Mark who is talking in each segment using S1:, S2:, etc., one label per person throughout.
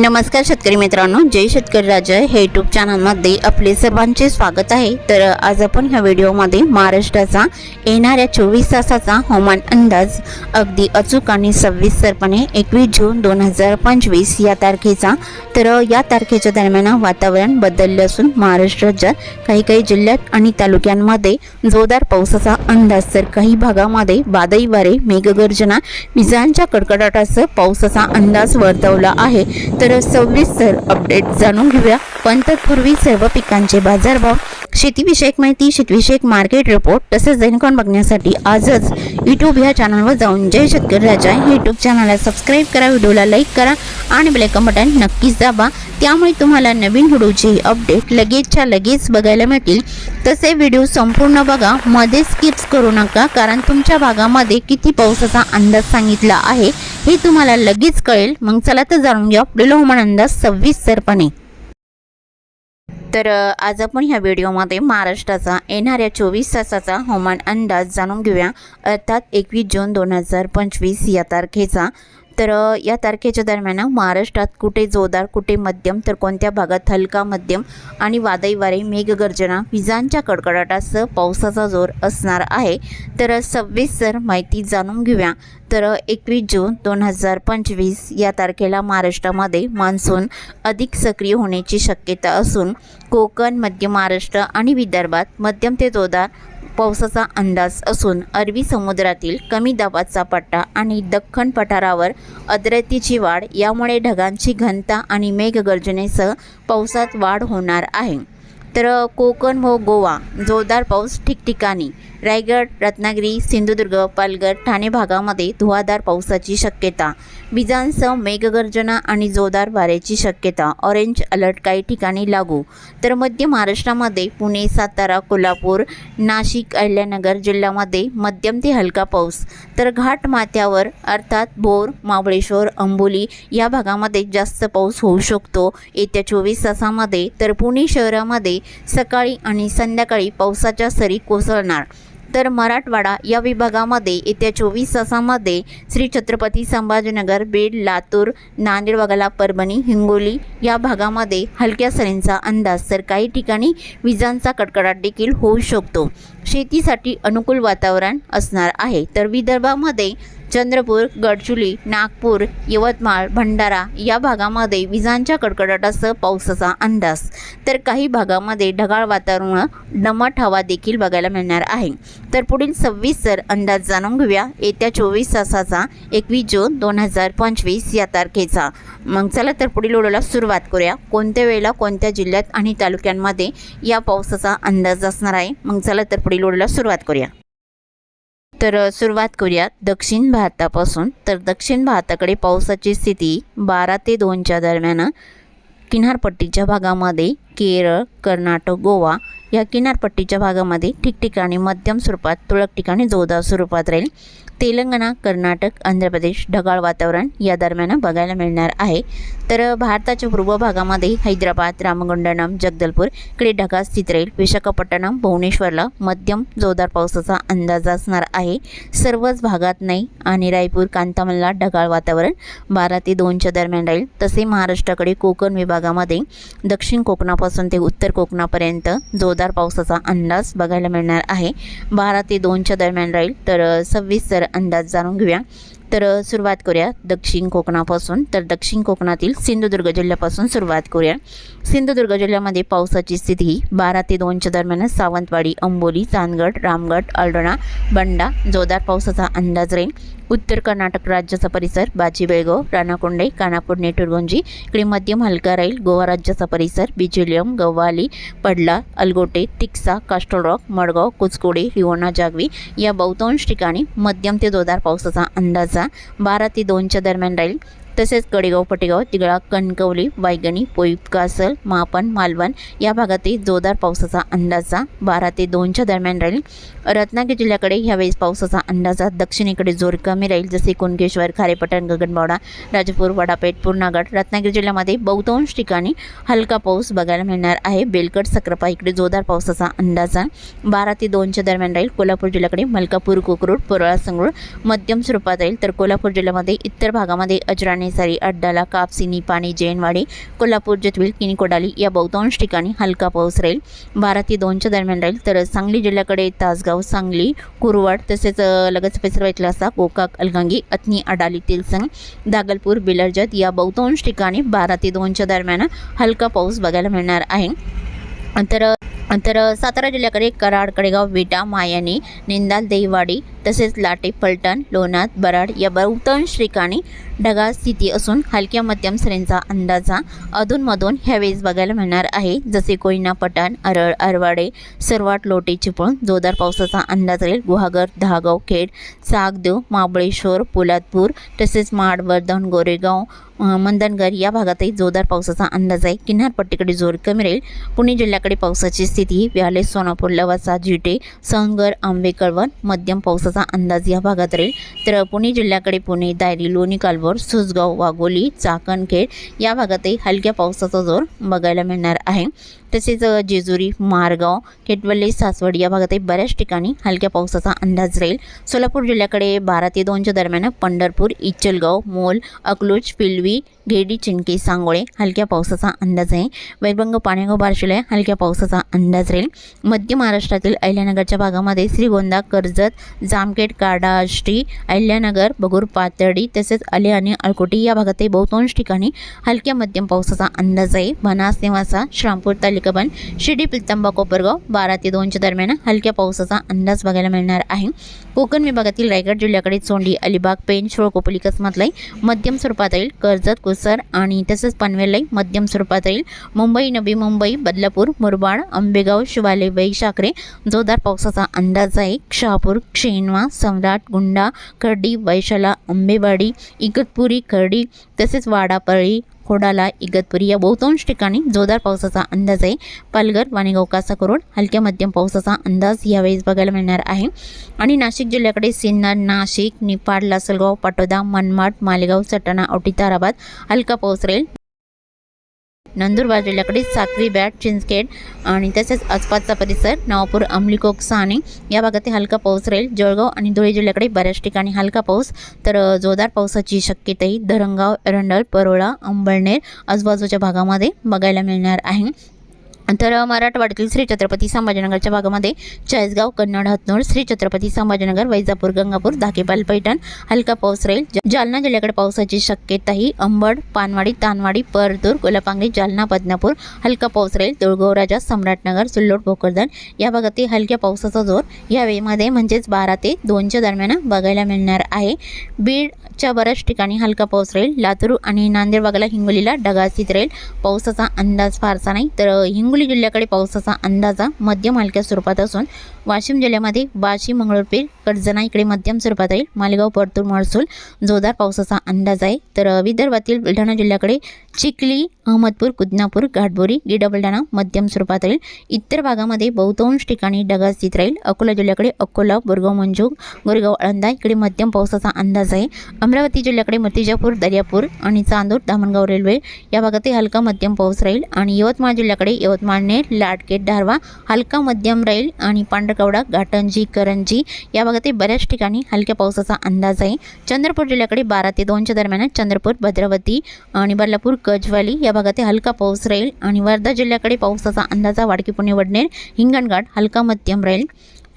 S1: नमस्कार शेतकरी मित्रांनो जय शेतकरी राजा. हे यूट्यूब चॅनलमध्ये आपले सर्वांचे स्वागत आहे. तर आज आपण ह्या व्हिडिओमध्ये महाराष्ट्राचा येणाऱ्या चोवीस तासाचा हवामान अंदाज अगदी अचूक आणि सविस्तरपणे एकवीस जून दोन हजार पंचवीस या तारखेचा. तर या तारखेच्या दरम्यान वातावरण बदलले असून महाराष्ट्र राज्यात काही काही जिल्ह्यात आणि तालुक्यांमध्ये जोरदार पावसाचा अंदाज तर काही भागामध्ये वादळी वारे मेघगर्जना विजांच्या कडकडाटासह पावसाचा अंदाज वर्तवला आहे. तर सविस्तर अपडेट जाणून घेऊया. पण तत्पूर्वी सर्व पिकांचे बाजारभाव शेतीविषयक माहिती शेतीविषयक मार्केट रिपोर्ट तसेच दैनिकॉन बघण्यासाठी आजच यूट्यूब ह्या चॅनलवर जाऊन जय शेतकरी राजा हे यूट्यूब चॅनलला सबस्क्राईब करा व्हिडिओला लाईक करा आणि बेलायकन बटन नक्कीच दाबा. त्यामुळे तुम्हाला नवीन व्हिडिओचे अपडेट लगेचच्या लगेच बघायला मिळतील. तसे व्हिडिओ संपूर्ण बघा मध्ये स्किप्स करू नका कारण तुमच्या भागामध्ये किती पावसाचा अंदाज सांगितला आहे हे तुम्हाला लगेच कळेल. मग चला तर जाणून घ्या. पुढील हवामान अंदाज सविस्तरपणे तर आज आपण ह्या व्हिडिओमध्ये महाराष्ट्राचा येणाऱ्या चोवीस तासाचा हवामान अंदाज जाणून घेऊया. अर्थात एकवीस जून दोन हजार पंचवीस या तारखेचा तर या तारखेच्या दरम्यान महाराष्ट्रात कुठे जोरदार कुठे मध्यम तर कोणत्या भागात हलका मध्यम आणि वादळी वारे मेघगर्जना विजांच्या कडकडाटासह पावसाचा जोर असणार आहे. तर सविस्तर माहिती जाणून घेऊया. तर एकवीस जून दोन हजार पंचवीस या तारखेला महाराष्ट्रामध्ये मान्सून अधिक सक्रिय होण्याची शक्यता असून कोकण मध्य महाराष्ट्र आणि विदर्भात मध्यम ते जोरदार पावसाचा अंदाज असून अरबी समुद्रातील कमी दाबाचा पट्टा आणि दख्खन पठारावर आर्द्रतेची वाढ यामुळे ढगांची घनता आणि मेघगर्जनेसह पावसात वाढ होणार आहे. तर कोकण व गोवा जोरदार पाऊस ठिकठिकाणी. रायगड रत्नागिरी सिंधुदुर्ग पालघर ठाणे भागामध्ये धुवाधार पावसाची शक्यता. विजांसह मेघगर्जना आणि जोरदार वाऱ्याची शक्यता. ऑरेंज अलर्ट काही ठिकाणी लागू. तर मध्य महाराष्ट्रामध्ये पुणे सातारा कोल्हापूर नाशिक अहिल्यानगर जिल्ह्यामध्ये मध्यम ते हलका पाऊस. तर घाट माथ्यावर अर्थात भोर महाबळेश्वर अंबोली या भागामध्ये जास्त पाऊस होऊ शकतो. येत्या चोवीस तासामध्ये तर पुणे शहरामध्ये सकाळी आणि संध्याकाळी पावसाच्या सरी कोसळणार. तर मराठवाडा या विभागामध्ये येत्या चोवीस तासामध्ये श्री छत्रपती संभाजीनगर बीड लातूर नांदेड वगळा परभणी हिंगोली या भागामध्ये हलक्या सरींचा अंदाज तर काही ठिकाणी विजांचा कडकडाट देखील होऊ शकतो. शेतीसाठी अनुकूल वातावरण असणार आहे. तर विदर्भामध्ये चंद्रपूर गडचुली नागपूर यवतमाळ भंडारा या भागामध्ये विजांच्या कडकडाटासह पावसाचा अंदाज. तर काही भागामध्ये ढगाळ वातावरण दमट हवा देखील बघायला मिळणार आहे. तर पुढील सव्वीसर अंदाज जाणून घेऊया. येत्या चोवीस तासाचा एकवीस जून दोन हजार पंचवीस या तारखेचा. मग चला तर पुढील व्हिडिओला सुरुवात करूया. कोणत्या वेळेला कोणत्या जिल्ह्यात आणि तालुक्यांमध्ये या पावसाचा अंदाज असणार आहे? मग चला तर पुढील व्हिडिओला सुरुवात करूया. तर सुरुवात करूयात. दक्षिण भारतापासून. तर दक्षिण भारताकडे पावसाची स्थिती बारा ते दोनच्या दरम्यान. किनारपट्टीच्या भागामध्ये केरळ कर्नाटक गोवा या किनारपट्टीच्या भागामध्ये ठिकठिकाणी मध्यम स्वरूपात तुरळक ठिकाणी जोरदार स्वरूपात राहील. तेलंगणा कर्नाटक आंध्र प्रदेश ढगाळ वातावरण या दरम्यान बघायला मिळणार आहे. तर भारताच्या पूर्व भागामध्ये हैदराबाद रामगुंडनम जगदलपूर इकडे ढगाळ स्थित राहील. विशाखापट्टणम भुवनेश्वरला मध्यम जोरदार पावसाचा अंदाज असणार आहे. सर्वच भागात नाही आणि रायपूर कांतामल्ला ढगाळ वातावरण बारा ते दोनच्या दरम्यान राहील. तसे महाराष्ट्राकडे कोकण विभागामध्ये दक्षिण कोकणापासून ते उत्तर कोकणापर्यंत जोरदार पावसाचा अंदाज बघायला मिळणार आहे. बारा ते दोनच्या दरम्यान राहील. तर सव्वीस तर अंदाज जाणून घेऊया. तर सुरुवात करूया दक्षिण कोकणापासून. तर दक्षिण कोकणातील सिंधुदुर्ग जिल्ह्यापासून सुरुवात करूया. सिंधुदुर्ग जिल्ह्यामध्ये पावसाची स्थिती बारा ते दोनच्या दरम्यान सावंतवाडी अंबोली चांदगड रामगड अल्डोणा बंडा जोरदार पावसाचा अंदाज राहील. उत्तर कर्नाटक राज्याचा परिसर बाजी बेळगाव राणाकोंडे कानापूर नेटुरगोंजी इकडे मध्यम हलका राहील गोवा राज्याचा परिसर बिजुलियम गव्हाली पडला अलगोटे तिक्सा कास्टल रॉक मडगाव कुचकोडे रिवोणा जागवी या बहुतांश ठिकाणी मध्यम ते जोरदार पावसाचा अंदाजा बारा ते दोनच्या दरम्यान राहील. तसेच कडेगाव पटेगाव तिगळा कणकवली वायगणी पोईप कासल मापन मालवण या भागातही जोरदार पावसाचा अंदाजा बारा ते दोनच्या दरम्यान राहील. रत्नागिरी जिल्ह्याकडे ह्यावेळेस पावसाचा अंदाजा दक्षिणेकडे जोर कमी राहील जसे कुणकेश्वर खारेपटण गगनबावडा राजपूर वडापेठ पूर्णागड. रत्नागिरी जिल्ह्यामध्ये बहुतांश ठिकाणी हलका पाऊस बघायला मिळणार आहे. बेलकट सक्रापा इकडे जोरदार पावसाचा अंदाजा बारा ते दोनच्या दरम्यान राहील. कोल्हापूर जिल्ह्याकडे मलकापूर कोकरूड पुरळा संगरूळ मध्यम स्वरूपात राहील. तर कोल्हापूर जिल्ह्यामध्ये इतर भागामध्ये अजराने पानेसारी अड्डाला कापसिनी पाणी जैनवाडी कोल्हापूर जथविल किनी कोडाली या बहुतांश ठिकाणी हलका पाऊस राहील. बारा ते दोनच्या दरम्यान राहील. तर सांगली जिल्ह्याकडे तासगाव सांगली कुरवाड तसेच अ, लगत परिसर असा गोकाक अलगंगी अथनी अडाली तिलसंग दागलपूर बिलरजत या बहुतांश ठिकाणी बारा ते दोनच्या दरम्यान हलका पाऊस बघायला मिळणार आहे. तर तर सातारा जिल्ह्याकडे कराड कडेगाव विटा मायानी निंदाल देईवाडी तसेच लाटे फलटण लोणार बराड या बहुतांश ठिकाणी ढगाळ स्थिती असून हलक्या मध्यम सरींचा अंदाजा अधूनमधून ह्यावेळेस बघायला मिळणार आहे. जसे कोयना पठाण अरळ अरवाडे सरवाट लोटे चिपळूण जोरदार पावसाचा अंदाज राहील. गुहागर दहागाव खेड सागदेव महाबळेश्वर पोलादपूर तसेच माड वर्धन गोरेगाव मंदनगर या भागातही जोरदार पावसाचा अंदाज आहे. किनारपट्टीकडे जोर कमी राहील. पुणे जिल्ह्याकडे पावसाची स्थिती व्याले सोनापूर लवासा जिटे संगर आंबे कळवण मध्यम पावसाचा अंदाज या भागात राहील. तर पुणे जिल्ह्याकडे पुणे दायरी लोणी कालवर सुसगाव वाघोली चाकणखेड या भागातही हलक्या पावसाचा जोर बघायला मिळणार आहे. तसेच जेजुरी मारगाव केटवल्ली सासवड या भागातही बऱ्याच ठिकाणी हलक्या पावसाचा अंदाज राहील. सोलापूर जिल्ह्याकडे बारा ते दोनच्या दरम्यान पंढरपूर इचलगाव मोल अकलूज पिलवी घेडी चिंकी सांगोळे हलक्या पावसाचा अंदाज आहे. वैभंग पाणेगाव बार्शीला हलक्या पावसाचा अंदाज राहील. मध्य महाराष्ट्रातील अहिल्यानगरच्या भागामध्ये श्रीगोंदा कर्जत जामखेड काडाष्टी अहिल्यानगर बगूर पातळी तसेच अले आणि अळकोटी या भागातही बहुतांश ठिकाणी हलक्या मध्यम पावसाचा अंदाज आहे. भनास निवासा श्रामपूर तालिकाबन शिर्डी पिलतंबा कोपरगाव बारा ते दोनच्या दरम्यान हलक्या पावसाचा अंदाज बघायला मिळणार आहे. कोकण विभागातील रायगड जिल्ह्याकडे चोंडी अलिबाग पेन शिळकोपली कसमातलाई मध्यम स्वरूपात येईल कर्जत कुसर आणि तसेच पनवेललाई मध्यम स्वरूपात येईल. मुंबई नवी मुंबई बदलापूर मुरबाड आंबेगाव शिवाले वैशाखरे जोरदार पावसाचा अंदाज आहे. शहापूर क्षेनवा सम्राट गुंडा खर्डी वैशाला आंबेवाडी इगतपुरी खर्डी तसेच वाडापळी खोडाला इगतपुरी या बहुतांश ठिकाणी जोरदार पावसाचा अंदाज आहे. पालघर वाणेगाव कासाकरोड हलक्या मध्यम पावसाचा अंदाज यावेळेस बघायला मिळणार आहे. आणि नाशिक जिल्ह्याकडे सिन्नर नाशिक निपाड लासलगाव पाटोदा मनमाड मालेगाव सटाणा औटी ताराबाद हलका पाऊस राहील. नंदुरबार जिल्ह्याकडे सातवी बॅट चिंचखेड आणि तसेच आसपासचा परिसर नवापूर अंमलीकोक साने या भागात हलका पाऊस राहील. जळगाव आणि धुळे जिल्ह्याकडे बऱ्याच ठिकाणी हलका पाऊस तर जोरदार पावसाची शक्यताही धरणगाव एरंडल परोळा अंबळनेर आजूबाजूच्या भागामध्ये बघायला मिळणार आहे. तर मराठवाड्यातील श्री छत्रपती संभाजीनगरच्या भागामध्ये चाळीसगाव कन्नड हतनूर श्री छत्रपती संभाजीनगर वैजापूर गंगापूर धाकेपाल पैठण हलका पाऊस राहील. जालना जिल्ह्याकडे पावसाची शक्यताही अंबड पानवाडी तानवाडी परतूर कोल्हापांगरी जालना बदनापूर हलका पाऊस राहील. तुळगाव राजा सम्राटनगर सुल्लोड भोकरदन या भागातील हलक्या पावसाचा जोर या वेळेमध्ये म्हणजेच बारा ते दोनच्या दरम्यान बघायला मिळणार आहे. बीडच्या बऱ्याच ठिकाणी हलका पाऊस राहील. लातूर आणि नांदेड भागाला हिंगोलीला ढगाळ स्थित राहील. पावसाचा अंदाज फारसा नाही. तर हिंगोली हिंगोली जिल्ह्याकडे पावसाचा अंदाजा मध्यम हलक्या स्वरूपात असून वाशिम जिल्ह्यामध्ये बाशी मंगळूरपीर कडजना इकडे मध्यम स्वरूपात राहील मालेगाव परतूर महसूल जोरदार पावसाचा अंदाज आहे. तर विदर्भातील बुलढाणा जिल्ह्याकडे चिखली अहमदपूर कुदनापूर घाटबोरी गिडबलडाणा मध्यम स्वरूपात राहील इतर भागामध्ये बहुतांश ठिकाणी ढगाळ स्थित राहील. अकोला जिल्ह्याकडे अकोला बोरगाव मंजूक गोरेगाव आळंदा इकडे मध्यम पावसाचा अंदाज आहे. अमरावती जिल्ह्याकडे मतिजापूर दर्यापूर आणि चांदूर धामणगाव रेल्वे या भागातही हलका मध्यम पाऊस राहील आणि यवतमाळ जिल्ह्याकडे यवतमाळने लाडकेट धारवा हलका मध्यम राहील आणि पांढरकवडा घाटंजी करंजी या भागातही बऱ्याच ठिकाणी हलक्या पावसाचा अंदाज आहे. चंद्रपूर जिल्ह्याकडे बारा ते दोनच्या दरम्यान चंद्रपूर भद्रावती आणि बदलापूर गजवाली या भागात हलका पाऊस राहील आणि वर्धा जिल्ह्याकडे पावसाचा अंदाजा वाडकी पुणे वडनेर हिंगणघाट हलका मध्यम राहील.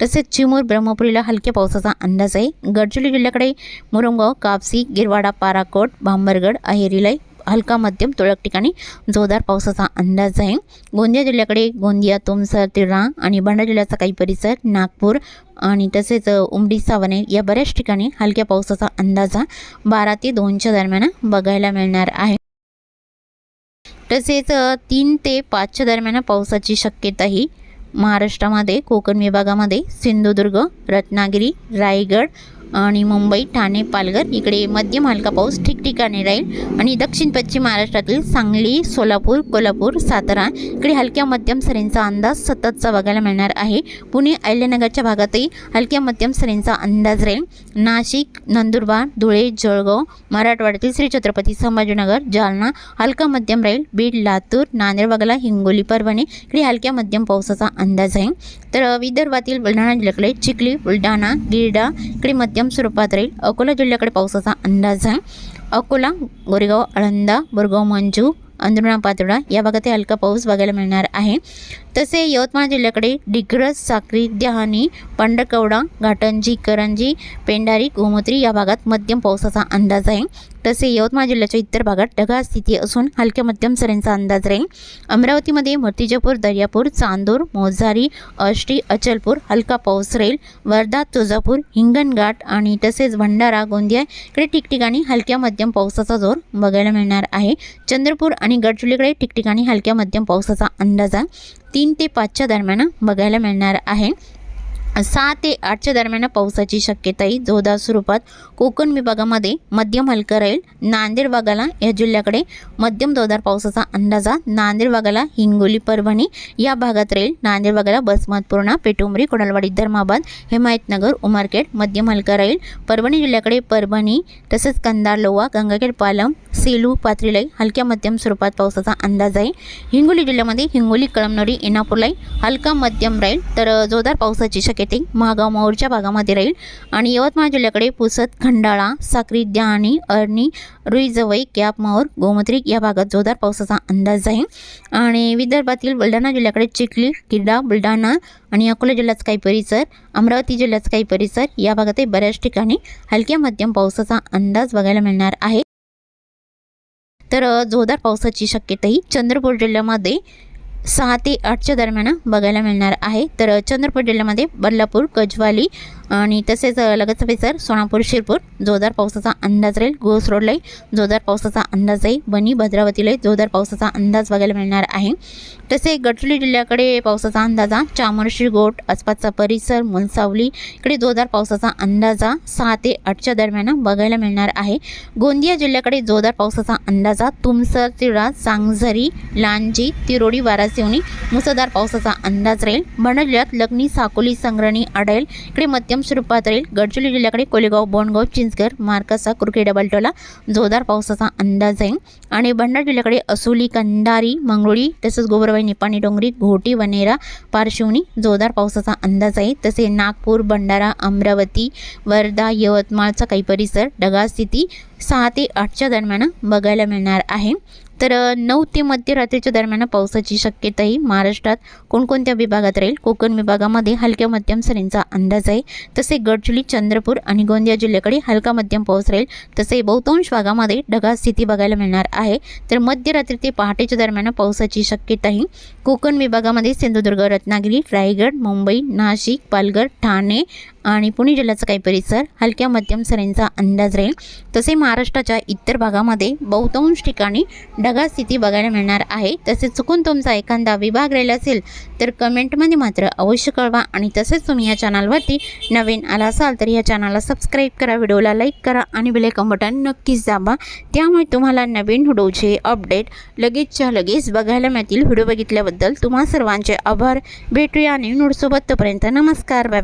S1: तसेच चिमूर ब्रह्मपुरीला हलक्या पावसाचा अंदाज आहे. गडचिरोली जिल्ह्याकडे मुरुंगाव कापसी गिरवाडा पाराकोट भांबरगड अहेरीलाई हलका मध्यम तुरळक ठिकाणी जोरदार पावसाचा अंदाज आहे. गोंदिया जिल्ह्याकडे गोंदिया तुमसर तिळा आणि भंडारा जिल्ह्याचा काही परिसर नागपूर आणि तसेच उमडी सावने या बऱ्याच ठिकाणी हलक्या पावसाचा अंदाजा बारा ते दोनच्या दरम्यान बघायला मिळणार आहे. तसेच तीन ते पाचच्या दरम्यान पावसाची शक्यताही महाराष्ट्रामध्ये कोकण विभागामध्ये सिंधुदुर्ग रत्नागिरी रायगड आणि मुंबई ठाणे पालघर इकडे मध्यम हलका पाऊस ठिकठिकाणी राहील. आणि दक्षिण पश्चिम महाराष्ट्रातील सांगली सोलापूर कोल्हापूर सातारा इकडे हलक्या मध्यम सरींचा अंदाज सततचा बघायला मिळणार आहे. पुणे अहिल्यानगरच्या भागातही हलक्या मध्यम सरींचा अंदाज राहील. नाशिक नंदुरबार धुळे जळगाव मराठवाड्यातील श्री छत्रपती संभाजीनगर जालना हलका मध्यम राहील. बीड लातूर नांदेड भागाला हिंगोली परभणी इकडे हलक्या मध्यम पावसाचा अंदाज आहे. तर विदर्भातील बुलढाणा जिल्ह्याकडे चिखली बुलढाणा गिरडा इकडे मध्यम स्वरूपात राहील अकोला जिल्ह्याकडे पावसाचा अंदाज आहे. अकोला गोरेगाव आळंदा बोरगाव मंजू अंदरुणा पातोडा या भागात हलका पाऊस बघायला मिळणार आहे. तसे यवतमाळ जिल्ह्याकडे डिग्रस साक्री दहानी पांढरकवडा घाटंजी करंजी पेंडारी गोमत्री या भागात मध्यम पावसाचा अंदाज आहे. तसे यवतमाळ जिल्ह्याच्या इतर भागात ढगाळ स्थिती असून हलक्या मध्यम सरींचा अंदाज राहील. अमरावतीमध्ये मूर्तिजापूर दर्यापूर चांदूर मोझारी अष्टी अचलपूर हलका पाऊस राहील. वर्धा तुळजापूर हिंगणघाट आणि तसेच भंडारा गोंदिया इकडे ठिकठिकाणी हलक्या मध्यम पावसाचा जोर बघायला मिळणार आहे. चंद्रपूर आणि गडचिरोलीकडे ठिकठिकाणी हलक्या मध्यम पावसाचा अंदाज तीन ते पाचच्या दरम्यान बघायला मिळणार आहे. सहा ते आठच्या दरम्यान पावसाची शक्यताही जोरदार स्वरूपात. कोकण विभागामध्ये मध्यम हलकं राहील. नांदेड भागाला या जिल्ह्याकडे मध्यम जोरदार पावसाचा अंदाजा नांदेड भागाला हिंगोली परभणी या भागात राहील. नांदेड भागाला बसमतपूर्णा पेटुंबरी कोडलवाडी धर्माबाद हिमायतनगर उमरखेड मध्यम हलका राहील. परभणी जिल्ह्याकडे परभणी तसेच कंधार लोवा गंगाखेड पालम सेलू पात्रीलाई हलक्या मध्यम स्वरूपात पावसाचा अंदाज आहे. हिंगोली जिल्ह्यामध्ये हिंगोली कळमनोरी इनापूरलाई हलका मध्यम राहील. तर जोरदार पावसाची शक्यता महागाव माहूरच्या भागामध्ये राहील. आणि यवतमाळ जिल्ह्याकडे पुसद खंडाळा साक्री आणि अरणी रुईजवई कॅप माहूर गोमत्रिक या भागात जोरदार पावसाचा अंदाज आहे. आणि विदर्भातील बुलढाणा जिल्ह्याकडे चिखली किल्ला बुलढाणा आणि अकोला जिल्ह्याचा काही परिसर अमरावती जिल्ह्याचा काही परिसर या भागातही बऱ्याच ठिकाणी हलक्या मध्यम पावसाचा अंदाज बघायला मिळणार आहे. तर जोरदार पावसाची शक्यताही चंद्रपूर जिल्ह्यामध्ये सहा ते आठच्या दरम्यान बघायला मिळणार आहे. तर चंद्रपूर जिल्ह्यामध्ये बदलापूर गजवाली आणि तसेच लगत लगतचा परिसर सोनापूर शिरपूर. जोरदार पावसाचा अंदाज राहील. गोस रोडलाही जोरदार पावसाचा अंदाज आहे बनी भद्रावतीलाही जोरदार पावसाचा अंदाज बघायला मिळणार आहे. तसे गडचिरोली जिल्ह्याकडे पावसाचा अंदाजा चामोर्शी गोट आसपासचा परिसर मुलसावली इकडे जोरदार पावसाचा अंदाजा सहा ते आठच्या दरम्यान बघायला मिळणार आहे. गोंदिया जिल्ह्याकडे जोरदार पावसाचा अंदाजा तुमसर तिळा सांगझरी लांजी तिरोडी वारासिवणी मुसळधार पावसाचा अंदाज राहील. भंडारा जिल्ह्यात लग्नी साकोली संग्रणी आढळेल. इकडे मध्यम स्वरूपात राहील गडचिरोली जिल्ह्याकडे कोलेगाव बोंडगाव चिंचगर मार्कासा कुरके बलटोला जोरदार पावसाचा अंदाज आहे. आणि भंडारा जिल्ह्याकडे असोली कंडारी मंगरुळी तसंच गोबरवाई निपाणी डोंगरी घोटी वनेरा पारशिवनी जोरदार पावसाचा अंदाज आहे. तसे नागपूर भंडारा अमरावती वर्धा यवतमाळचा काही परिसर ढगाळ स्थिती सहा ते आठच्या दरम्यान बघायला मिळणार आहे. तर नऊ ते मध्यरात्रीच्या दरम्यान पावसाची शक्यताही महाराष्ट्रात कोणकोणत्या विभागात राहील? कोकण विभागामध्ये हलक्या मध्यम सरींचा अंदाज आहे. तसे गडचिरोली चंद्रपूर आणि गोंदिया जिल्ह्याकडे हलका मध्यम पाऊस राहील. तसे बहुतांश भागामध्ये ढगाळ स्थिती बघायला मिळणार आहे. तर मध्यरात्री ते पहाटेच्या दरम्यान पावसाची शक्यताही कोकण विभागामध्ये सिंधुदुर्ग रत्नागिरी रायगड मुंबई नाशिक पालघर ठाणे आणि पुणे जिल्ह्याचा काही परिसर हलक्या मध्यम सरींचा अंदाज राहील. तसे महाराष्ट्राच्या इतर भागामध्ये बहुतांश ठिकाणी ढगा स्थिती बघायला मिळणार आहे. तसेच चुकून तुमचा एखादा विभाग राहिला असेल तर कमेंटमध्ये मात्र अवश्य कळवा आणि तसेच तुम्ही या चॅनलवरती नवीन आला असाल तर या चॅनलला सबस्क्राईब करा व्हिडिओला लाईक करा आणि बेलायकॉन बटन नक्कीच दाबा. त्यामुळे तुम्हाला नवीन व्हिडिओचे अपडेट लगेचच्या लगेच बघायला मिळतील. व्हिडिओ बघितल्याबद्दल तुम्हा सर्वांचे आभार. भेटूया आणि नोडसोबत तोपर्यंत नमस्कार. बाय